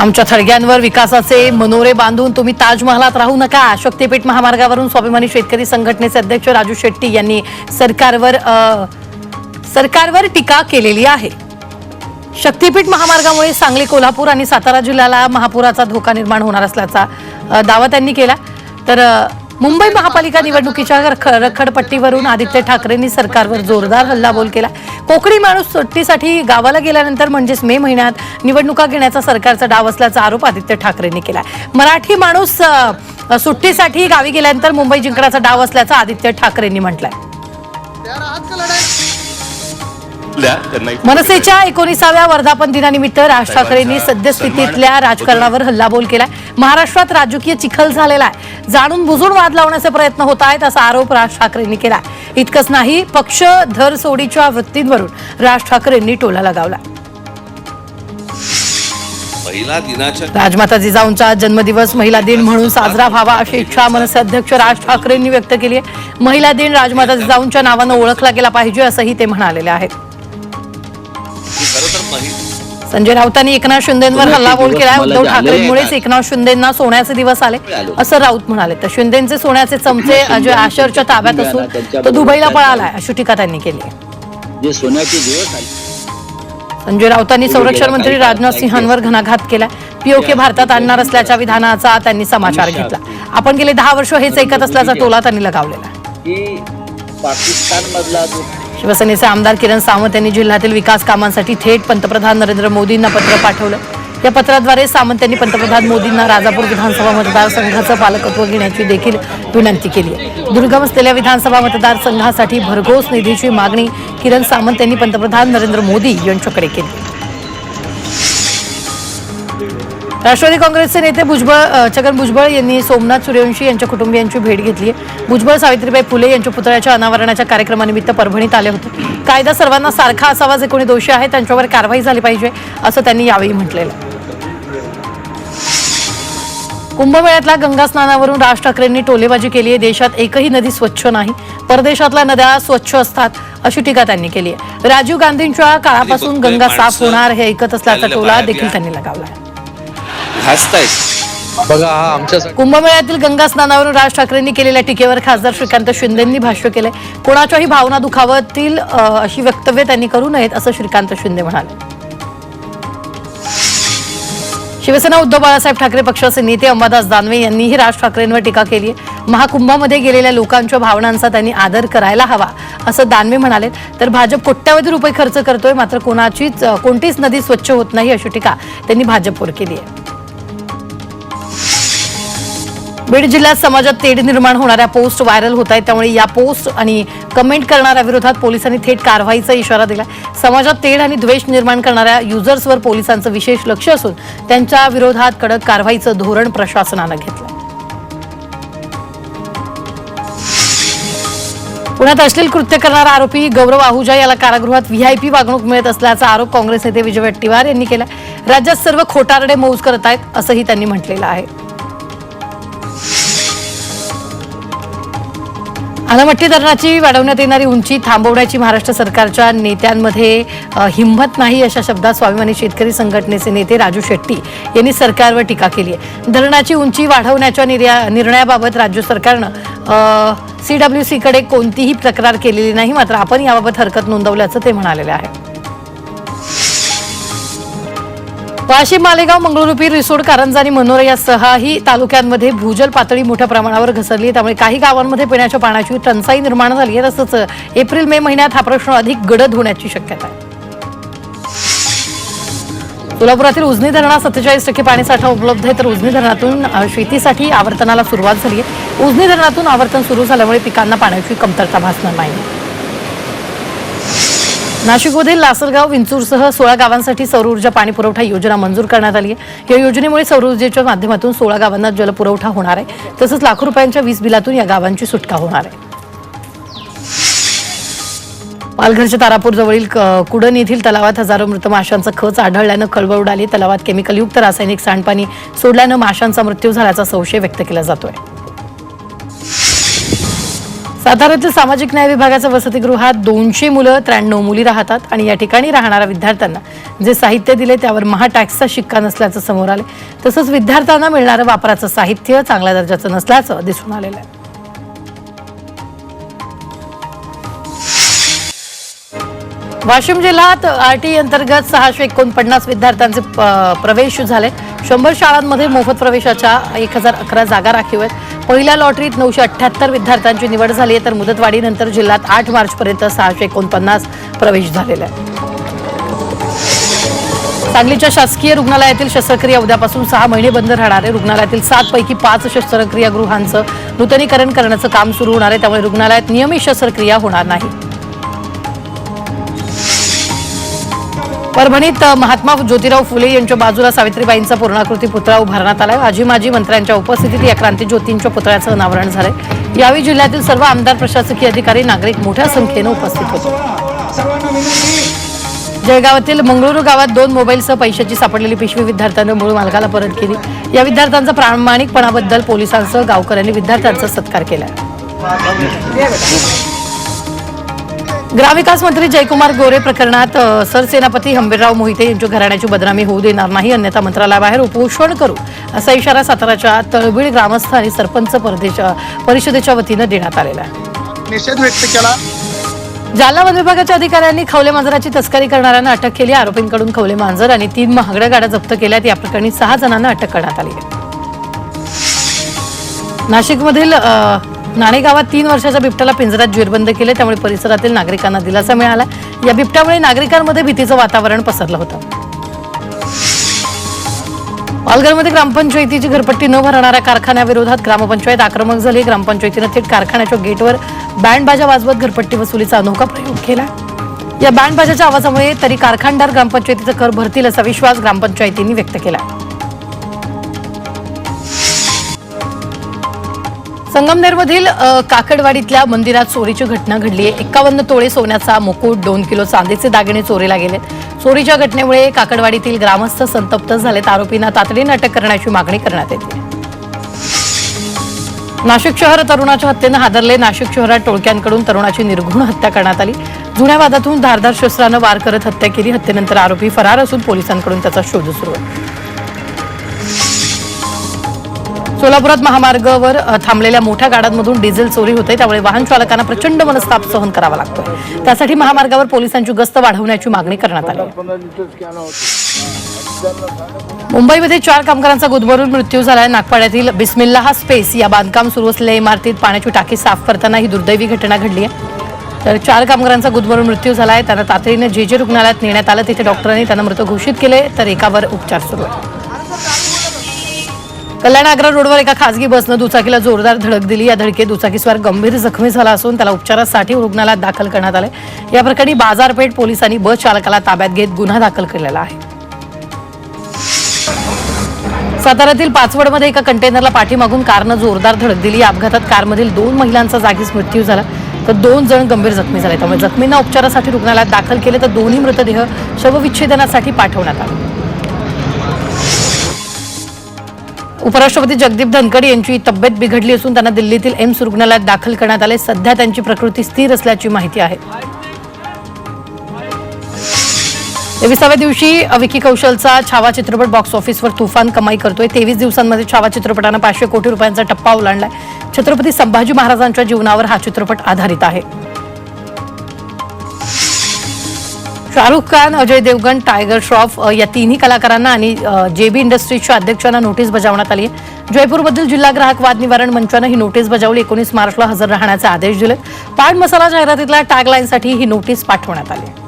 आमच्या थडग्यांवर विकासाचे मनोरे बांधून तुम्ही ताजमहालात राहू नका. शक्तीपीठ महामार्गावरून स्वाभिमानी शेतकरी संघटनेचे अध्यक्ष राजू शेट्टी यांनी सरकारवर सरकारवर टीका केलेली आहे. शक्तीपीठ महामार्गामुळे सांगली कोल्हापूर आणि सातारा जिल्ह्याला महापुराचा धोका निर्माण होणार असल्याचा दावा त्यांनी केला. तर मुंबई महापालिका निवडणुकीच्या रख- रखडपट्टीवरून आदित्य ठाकरेंनी सरकारवर जोरदार हल्लाबोल केला. कोकणी माणूस सुट्टीसाठी गावाला गेल्यानंतर म्हणजेच मे महिन्यात निवडणुका घेण्याचा सरकारचा डाव असल्याचा आरोप आदित्य ठाकरेंनी केला. मराठी माणूस सुट्टीसाठी गावी गेल्यानंतर मुंबई जिंकण्याचा डाव असल्याचं आदित्य ठाकरेंनी म्हटलंय. त्यांना एक- मनसेच्या एकोणीसाव्या वर्धापन दिनानिमित्त राज ठाकरेंनी सद्यस्थितीतल्या राजकारणावर हल्लाबोल केलाय. महाराष्ट्रात राजकीय चिखल झालेला आहे. जाणून बुजून वाद लावण्याचे प्रयत्न होत आहेत असा आरोप राज ठाकरेंनी केलाय. इतकंच नाही पक्ष धर सोडीच्या वृत्तींवरून राज ठाकरेंनी टोला लगावला. महिला दिनाच्या राजमाता जिजाऊंचा जन्मदिवस महिला दिन म्हणून साजरा व्हावा अशी इच्छा मनसे अध्यक्ष राज ठाकरेंनी व्यक्त केली आहे. महिला दिन राजमाता जिजाऊंच्या नावानं ओळखला गेला पाहिजे असंही ते म्हणालेले आहेत. संजय राऊतांनी एकनाथ शिंदेंवर हल्लाबोल मला उद्धव ठाकरेंमुळेच. एकनाथ शिंदेंना सोन्याचे दिवस आले. असं राऊत म्हणाले. तर शिंदेचे सोन्याचे चमचे अजय आशरच्या ताब्यात असून तो दुबईला पळालाय अशी टीका त्यांनी केली आहे. जे सोन्याचे दिवस आले. संजय राऊतांनी संरक्षण मंत्री राजनाथ सिंहांवर घणाघात केला. पीओके भारतात आणणार असल्याच्या विधानाचा त्यांनी समाचार घेतला. आपण गेले दहा वर्ष हेच ऐकत असल्याचा टोला त्यांनी लगावलेला पाकिस्तान मधला जो शिवसेनेचे आमदार किरण सावंत यांनी जिल्ह्यातील विकास कामांसाठी थेट पंतप्रधान नरेंद्र मोदींना पत्र पाठवलं. या पत्राद्वारे सावंत यांनी पंतप्रधान मोदींना राजापूर विधानसभा मतदारसंघाचं पालकत्व घेण्याची देखील विनंती केली आहे. दुर्गम असलेल्या विधानसभा मतदारसंघासाठी भरघोस निधीची मागणी किरण सावंत यांनी पंतप्रधान नरेंद्र मोदी यांच्याकडे केली. राष्ट्रवादी काँग्रेसचे नेते भुजबळ छगन भुजबळ यांनी सोमनाथ सूर्यवंशी यांच्या कुटुंबियांची भेट घेतली. आहे भुजबळ सावित्रीबाई फुले यांच्या पुतळ्याच्या अनावरणाच्या कार्यक्रमानिमित्त परभणीत आले होते. कायदा सर्वांना सारखा असावा जे कोणी दोषी आहेत त्यांच्यावर कारवाई झाली पाहिजे असं त्यांनी यावेळी म्हटलेलं. आहे. कुंभमेळ्यातल्या गंगा स्नानावरून राज ठाकरेंनी टोलेबाजी केली आहे देशात एकही नदी स्वच्छ नाही. परदेशातल्या नद्या स्वच्छ असतात अशी टीका त्यांनी केली आहे राजीव गांधींच्या काळापासून गंगा साफ होणार हे ऐकत असल्याचा टोला देखील त्यांनी लगावला आहे हसतायत बघा हा आमच्या कुंभमेळ्यातील गंगा स्नानावरून राज ठाकरेंनी केलेल्या टीकेवर खासदार श्रीकांत शिंदेंनी भाष्य केलंय. कोणाच्याही भावना दुखावतील अशी वक्तव्य त्यांनी करू नयेत असं श्रीकांत शिंदे म्हणाले. शिवसेना उद्धव बाळासाहेब ठाकरे पक्षाचे नेते अंबादास दानवे यांनीही राज ठाकरेंवर टीका केली आहे महाकुंभामध्ये गेलेल्या लोकांच्या भावनांचा त्यांनी आदर करायला हवा असं दानवे म्हणाले तर भाजप कोट्यावधी रुपये खर्च करतोय मात्र कोणाचीच कोणतीच नदी स्वच्छ होत नाही अशी टीका त्यांनी भाजपवर केली आहे बीड जिल्ह्यात समाजात तेढ निर्माण होणाऱ्या पोस्ट व्हायरल होत आहेत. त्यामुळे या पोस्ट आणि कमेंट करणाऱ्या विरोधात पोलिसांनी थेट कारवाईचा इशारा दिला समाजात तेढ आणि द्वेष निर्माण करणाऱ्या युजर्सवर पोलिसांचं विशेष लक्ष असून त्यांच्या विरोधात कडक कारवाईचं धोरण प्रशासनानं घेतलं पुण्यात अश्लील कृत्य करणारा आरोपी गौरव आहुजा याला कारागृहात व्हीआयपी वागणूक मिळत असल्याचा आरोप काँग्रेस नेते विजय वट्टीवार यांनी केला राज्यात सर्व खोटारडे मौज करत आहेत असंही त्यांनी म्हटलेलं आहे. अनामट्टी धरणाची वाढवण्यात येणारी उंची थांबवण्याची महाराष्ट्र सरकारच्या नेत्यांमध्ये हिंमत नाही अशा शब्दात स्वाभिमानी शेतकरी संघटनेचे नेते राजू शेट्टी यांनी सरकारवर टीका केली आहे. धरणाची उंची वाढवण्याच्या निर्या- निर्णयाबाबत राज्य सरकारनं सी डब्ल्यू सीकडे कोणतीही तक्रार केलेली नाही मात्र आपण याबाबत हरकत नोंदवल्याचं ते म्हणालेले आहे. वाशिम मालेगाव मंगळुरुपी रिसोड कारंजा आणि मनोरा या सहाही तालुक्यांमध्ये भूजल पातळी मोठ्या प्रमाणावर घसरली आहे. त्यामुळे काही गावांमध्ये पिण्याच्या पाण्याची टंचाई निर्माण झाली आहे. तसंच एप्रिल मे महिन्यात हा प्रश्न अधिक गडद होण्याची शक्यता आहे. सोलापुरातील उजनी धरणात सत्तेचाळीस टक्के पाणीसाठा उपलब्ध आहे. तर उजनी धरणातून शेतीसाठी आवर्तनाला सुरुवात झाली आहे. उजनी धरणातून आवर्तन सुरू झाल्यामुळे पिकांना पाण्याची कमतरता भासणार नाही. नाशिकमधील लासलगाव विंचूरसह सोळा गावांसाठी सौर ऊर्जा पाणी पुरवठा योजना मंजूर करण्यात आली आहे. या योजनेमुळे सौर ऊर्जेच्या माध्यमातून सोळा गावांना जलपुरवठा होणार आहे. तसंच लाखो रुपयांच्या वीज बिलातून या गावांची सुटका होणार आहे. पालघरच्या तारापूरजवळील कुडन क- कुडण येथील तलावात हजारो मृत माशांचा खच आढळल्यानं खळबळ उडाली. तलावात केमिकलयुक्त रासायनिक सांडपाणी सोडल्यानं माशांचा मृत्यू झाल्याचा संशय व्यक्त केला जातोय. साताऱ्यातील सामाजिक न्याय विभागाच्या वसतिगृहात दोनशे मुलं त्र्याण्णव मुली राहतात आणि या ठिकाणी राहणाऱ्या विद्यार्थ्यांना जे साहित्य दिले त्यावर महाटॅक्सचा शिक्का नसल्याचं समोर आले तसंच विद्यार्थ्यांना मिळणारं वापराचं साहित्य चांगल्या दर्जाचं नसल्याचं दिसून आलेलं आहे. वाशिम जिल्ह्यात आरटी अंतर्गत सहाशे एकोणपन्नास विद्यार्थ्यांचे प्रवेश झाले. शंभर शाळांमध्ये मोफत प्रवेशाच्या एक हजार अकरा जागा राखीव आहेत पहिल्या लॉटरीत नऊशे अठ्ठ्याहत्तर विद्यार्थ्यांची निवड झाली आहे तर मुदतवाढीनंतर जिल्ह्यात आठ मार्चपर्यंत सहाशे एकोणपन्नास प्रवेश झालेला आहे सांगलीच्या शासकीय रुग्णालयातील शस्त्रक्रिया उद्यापासून सहा महिने बंद राहणार आहे. रुग्णालयातील सात पैकी पाच शस्त्रक्रिया गृहांचं नूतनीकरण करण्याचं काम सुरू होणार आहे. त्यामुळे रुग्णालयात नियमित शस्त्रक्रिया होणार नाही. परभणीत महात्मा ज्योतिराव फुले यांच्या बाजूला सावित्रीबाईंचा पूर्णाकृती पुतळा उभारण्यात आलाय. आजी माजी मंत्र्यांच्या उपस्थितीत या क्रांती ज्योतींच्या पुतळ्याचं अनावरण झालं यावेळी जिल्ह्यातील सर्व आमदार प्रशासकीय अधिकारी नागरिक मोठ्या संख्येनं उपस्थित होते. जळगावातील मंगळुरू गावात दोन मोबाईलसह पैशाची सापडलेली पिशवी विद्यार्थ्यांनी मूळ मालकाला परत केली. या विद्यार्थ्यांचा प्रामाणिकपणाबद्दल पोलिसांसह गावकऱ्यांनी विद्यार्थ्यांचा सत्कार केला ग्रामविकास मंत्री जयकुमार गोरे प्रकरणात सरसेनापती हंबीरराव मोहिते यांच्या घराण्याची बदनामी होऊ देणार नाही अन्यथा मंत्रालयाबाहेर उपोषण करू असा इशारा साताराच्या तळबीड ग्रामस्थ आणि सरपंच परिषदेच्या वतीनं देण्यात आलेला आहे. निषेध व्यक्त केला. जालना वन विभागाच्या अधिकाऱ्यांनी खवले मांजराची तस्करी करणाऱ्यांना अटक केली आरोपींकडून खवले मांजर आणि तीन महागड्या गाड्या जप्त केल्यात या प्रकरणी सहा जणांना अटक करण्यात आली आहे. नाशिकमधील नाणेगावात तीन वर्षाच्या बिबट्याला पिंजऱ्यात जेरबंद केले त्यामुळे परिसरातील नागरिकांना दिलासा मिळाला. या बिबट्यामुळे नागरिकांमध्ये भीतीचं वातावरण पसरलं होतं. पालघरमध्ये ग्रामपंचायतीची घरपट्टी न भरणाऱ्या कारखान्याविरोधात ग्रामपंचायत आक्रमक झाली. ग्रामपंचायतीनं थेट कारखान्याच्या गेटवर बँडबाजा वाजवत घरपट्टी वसुलीचा अनोखा प्रयोग केला. या बँड बाजाच्या आवाजामुळे तरी कारखानदार ग्रामपंचायतीचा कर भरतील असा विश्वास ग्रामपंचायतींनी व्यक्त केला. संगमनेरमधील काकडवाडीतल्या मंदिरात चोरीची घटना घडली आहे. एक्कावन्न तोळे सोन्याचा मुकुट दोन किलो चांदीचे दागिने चोरीला गेलेत. चोरीच्या घटनेमुळे काकडवाडीतील ग्रामस्थ संतप्त झालेत. आरोपींना तातडीनं अटक करण्याची मागणी करण्यात येते. नाशिक शहर तरुणाच्या हत्येनं हादरले. नाशिक शहरात टोळक्यांकडून तरुणाची निर्घुण हत्या करण्यात आली. जुन्या वादातून धारदार शस्त्रानं वार करत हत्या केली. हत्येनंतर आरोपी फरार असून पोलिसांकडून त्याचा शोध सुरू आहे. सोलापुरात महामार्गावर थांबलेल्या मोठ्या गाड्यांमधून डिझेल चोरी होते त्यामुळे वाहन चालकांना प्रचंड मनस्ताप सहन करावा लागतो त्यासाठी महामार्गावर पोलिसांची गस्त वाढवण्याची मागणी करण्यात आली. मुंबईमध्ये चार कामगारांचा गुदमरून मृत्यू झाला आहे नागपाड्यातील बिस्मिल्लाह स्पेस या बांधकाम सुरू असलेल्या इमारतीत पाण्याची टाकी साफ करताना ही दुर्दैवी घटना घडली आहे. तर चार कामगारांचा गुदमरून मृत्यू झाला आहे त्यांना तातडीने जे जे रुग्णालयात नेण्यात आलं तिथे डॉक्टरांनी त्यांना मृत घोषित केले. तर एकावर उपचार सुरू आहे कल्याण आग्रा रोडवर एका खासगी बसनं दुचाकीला जोरदार धडक दिली. या धडकेत दुचाकीस्वार गंभीर जखमी झाला असून त्याला उपचारासाठी रुग्णालयात दाखल करण्यात आले या प्रकरणी बाजारपेठ पोलिसांनी बस चालकाला ताब्यात घेत गुन्हा दाखल केलेला आहे. साताऱ्यातील पाचवडमध्ये एका कंटेनरला पाठीमागून कारनं जोरदार धडक दिली. या अपघातात कारमधील दोन महिलांचा जागीच मृत्यू झाला. तर दोन जण गंभीर जखमी झाले. त्यामुळे जखमींना उपचारासाठी रुग्णालयात दाखल केले तर दोन्ही मृतदेह शवविच्छेदनासाठी पाठवण्यात आले. उपराष्ट्रपती जगदीप धनखड यांची तब्येत बिघडली असून त्यांना दिल्लीतील एम्स रुग्णालयात दाखल करण्यात आले. सध्या त्यांची प्रकृती स्थिर असल्याची माहिती आहे. तेविसाव्या दिवशी विकी कौशलचा छावा चित्रपट बॉक्स ऑफिसवर तुफान कमाई करतोय. तेवीस दिवसांमध्ये छावा चित्रपटानं पाचशे कोटी रुपयांचा टप्पा ओलांडलाय. छत्रपती संभाजी महाराजांच्या जीवनावर हा चित्रपट आधारित आहे. शाहरुख खान अजय देवगण टायगर श्रॉफ या तिन्ही कलाकारांना आणि जेबी इंडस्ट्रीजच्या अध्यक्षांना नोटीस बजावण्यात आली आहे. जयपूरमधील जिल्हा ग्राहक वाद निवारण मंचानं ही नोटीस बजावली. एकोणीस मार्चला हजर राहण्याचे आदेश दिले पान मसाला जाहिरातीतल्या टॅगलाईनसाठी ही नोटीस पाठवण्यात आली आहे.